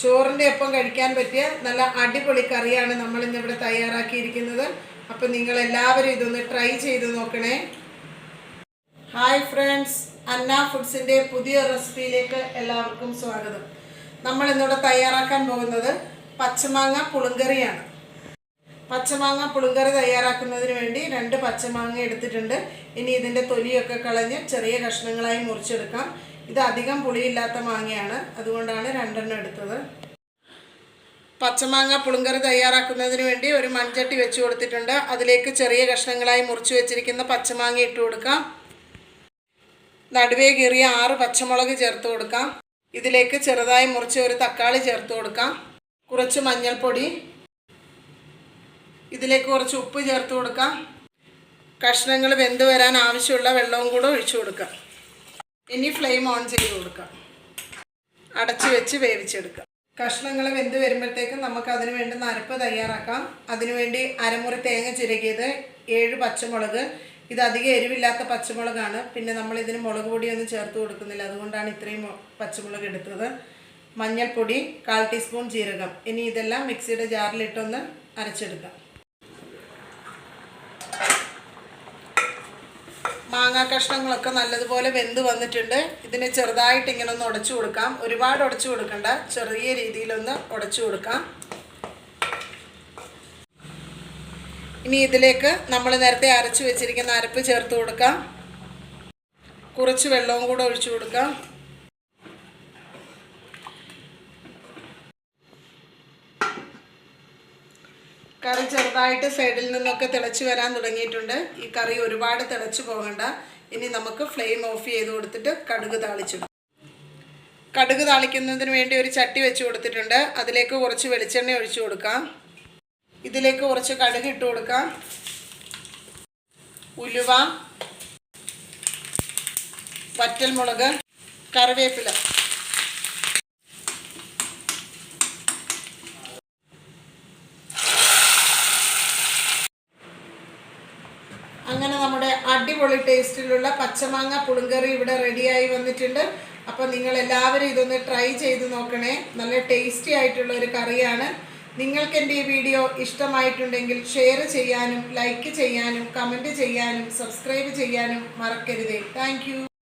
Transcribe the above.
ചോറിന്റെ ഒപ്പം കഴിക്കാൻ പറ്റിയ നല്ല അടിപൊളി കറിയാണ് നമ്മൾ ഇന്നിവിടെ തയ്യാറാക്കിയിരിക്കുന്നത്. അപ്പം നിങ്ങൾ എല്ലാവരും ഇതൊന്ന് ട്രൈ ചെയ്ത് നോക്കണേ. ഹായ് ഫ്രണ്ട്സ് അന്ന ഫുഡ്സിന്റെ പുതിയ റെസിപ്പിയിലേക്ക് എല്ലാവർക്കും സ്വാഗതം. നമ്മൾ ഇന്നിവിടെ തയ്യാറാക്കാൻ പോകുന്നത് പച്ചമാങ്ങ പുളുങ്കറിയാണ്. പച്ചമാങ്ങ പുളുങ്കറി തയ്യാറാക്കുന്നതിന് വേണ്ടി രണ്ട് പച്ചമാങ്ങ എടുത്തിട്ടുണ്ട്. ഇനി ഇതിന്റെ തൊലിയൊക്കെ കളഞ്ഞ് ചെറിയ കഷ്ണങ്ങളായി മുറിച്ചെടുക്കാം. ഇത് അധികം പുളിയില്ലാത്ത മാങ്ങയാണ്. അതുകൊണ്ടാണ് രണ്ടെണ്ണം എടുത്തത്. പച്ചമാങ്ങ പുളുങ്കറി തയ്യാറാക്കുന്നതിന് വേണ്ടി ഒരു മൺചട്ടി വെച്ച് കൊടുത്തിട്ടുണ്ട്. അതിലേക്ക് ചെറിയ കഷ്ണങ്ങളായി മുറിച്ച് വെച്ചിരിക്കുന്ന പച്ചമാങ്ങ ഇട്ട് കൊടുക്കാം. നടുവേ കീറിയ ആറ് പച്ചമുളക് ചേർത്ത് കൊടുക്കാം. ഇതിലേക്ക് ചെറുതായി മുറിച്ച ഒരു തക്കാളി ചേർത്ത് കൊടുക്കാം. കുറച്ച് മഞ്ഞൾപ്പൊടി. ഇതിലേക്ക് കുറച്ച് ഉപ്പ് ചേർത്ത് കൊടുക്കാം. കഷ്ണങ്ങൾ വെന്ത് വരാൻ ആവശ്യമുള്ള വെള്ളവും കൂടെ ഒഴിച്ചു കൊടുക്കാം. ഇനി ഫ്ലെയിം ഓൺ ചെയ്ത് കൊടുക്കാം. അടച്ചു വെച്ച് വേവിച്ചെടുക്കാം. കഷ്ണങ്ങൾ വെന്ത് വരുമ്പോഴത്തേക്കും നമുക്ക് അതിന് വേണ്ടുന്ന അരപ്പ് തയ്യാറാക്കാം. അതിനുവേണ്ടി അരമുറി തേങ്ങ ചിരകിയത് ഏഴ് പച്ചമുളക്. ഇത് അധികം എരിവില്ലാത്ത പച്ചമുളകാണ്. പിന്നെ നമ്മൾ ഇതിന് മുളക് പൊടിയൊന്നും ചേർത്ത് കൊടുക്കുന്നില്ല. അതുകൊണ്ടാണ് ഇത്രയും പച്ചമുളക് എടുത്തത്. മഞ്ഞൾപ്പൊടി കാൽ ടീസ്പൂൺ ജീരകം. ഇനി ഇതെല്ലാം മിക്സിയുടെ ജാറിലിട്ടൊന്ന് അരച്ചെടുക്കാം. മാങ്ങാ കഷ്ണങ്ങളൊക്കെ നല്ലതുപോലെ വെന്ത് വന്നിട്ടുണ്ട്. ഇതിനെ ചെറുതായിട്ട് ഇങ്ങനെ ഒന്ന് ഉടച്ചു കൊടുക്കാം. ഒരുപാട് ഉടച്ചു കൊടുക്കണ്ട. ചെറിയ രീതിയിലൊന്ന് ഉടച്ചു കൊടുക്കാം. ഇനി ഇതിലേക്ക് നമ്മൾ നേരത്തെ അരച്ചു വെച്ചിരിക്കുന്ന അരപ്പ് ചേർത്ത് കൊടുക്കാം. കുറച്ച് വെള്ളവും കൂടെ ഒഴിച്ചു കൊടുക്കാം. കറി ചെറുതായിട്ട് സൈഡിൽ നിന്നൊക്കെ തിളച്ച് വരാൻ തുടങ്ങിയിട്ടുണ്ട്. ഈ കറി ഒരുപാട് തിളച്ച് പോകണ്ട. ഇനി നമുക്ക് ഫ്ലെയിം ഓഫ് ചെയ്ത് കൊടുത്തിട്ട് കടുക് താളിച്ചിടും. കടുക് താളിക്കുന്നതിന് വേണ്ടി ഒരു ചട്ടി വെച്ച് കൊടുത്തിട്ടുണ്ട്. അതിലേക്ക് കുറച്ച് വെളിച്ചെണ്ണ ഒഴിച്ചു കൊടുക്കാം. ഇതിലേക്ക് കുറച്ച് കടുക് ഇട്ട് കൊടുക്കാം. ഉലുവ വറ്റൽമുളക് കറിവേപ്പില. അങ്ങനെ നമ്മുടെ അടിപൊളി ടേസ്റ്റിലുള്ള പച്ചമാങ്ങ പുളിങ്കറി ഇവിടെ റെഡിയായി വന്നിട്ടുണ്ട്. അപ്പോൾ നിങ്ങൾ എല്ലാവരും ഇതൊന്ന് ട്രൈ ചെയ്ത് നോക്കണേ. നല്ല ടേസ്റ്റി ആയിട്ടുള്ള ഒരു കറിയാണ്. നിങ്ങൾക്ക് എന്റെ ഈ വീഡിയോ ഇഷ്ടമായിട്ടുണ്ടെങ്കിൽ ഷെയർ ചെയ്യാനും ലൈക്ക് ചെയ്യാനും കമന്റ് ചെയ്യാനും സബ്സ്ക്രൈബ് ചെയ്യാനും മറക്കരുതേ. താങ്ക്